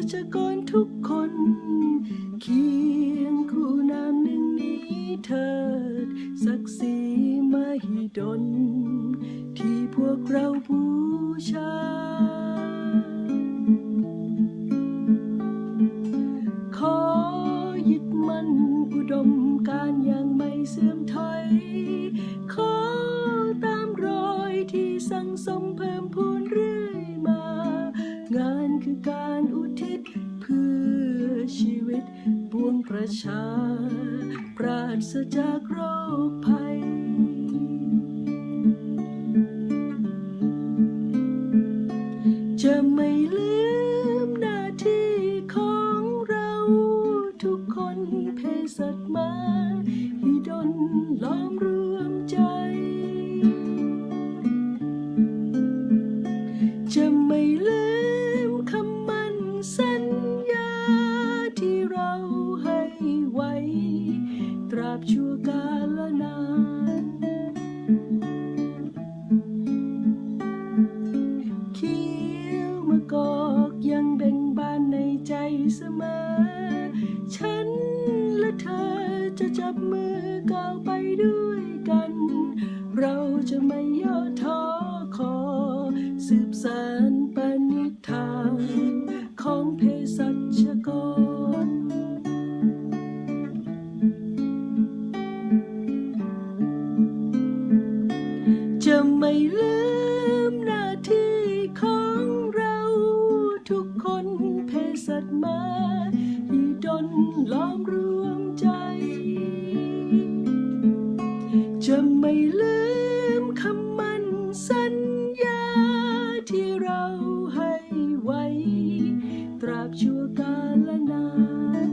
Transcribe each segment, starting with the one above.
สัชกรทุกคน เคียงคู่นามหนึ่งนี้เถิดศักดิ์ศรีมหิดล ที่พวกเราบูชา ขอยึดมั่นอุดมการอย่างไม่เสื่อมถอย ขอตามรอยที่สั่งสมเพิ่มพูนเรื่อยมา งานคือการอุ ตปวงประชา ปราศจากโรคภัย จะไม่ลืมหน้าที่ของเราทุกคนเพศัตมาฮิดนล้อมรวมใจ จะไม่ลืม บชั่วกาลนานเขียวมะกอกยังเบ่งบานในใจเสมอ ฉันและเธอจะจับมือก้าวไปด้วยกัน เราจะไม่ย่อท้อขอ สืบสานปณิธานของเภสัชกร ลืมหน้าที่ของเราทุกคนเพศัตมาฮิดนล้อมรวมใจ จะไม่ลืมคำมั่นสัญญาที่เราให้ไว้ ตราบชั่วกาลนาน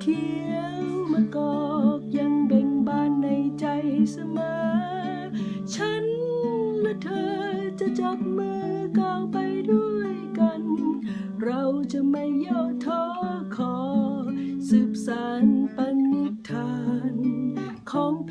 เขียวมะกอก สมอ ฉันและเธอจะจับมือก้าวไปด้วยกัน เราจะไม่ย่อท้อขอ สืบสานปณิธานของเพ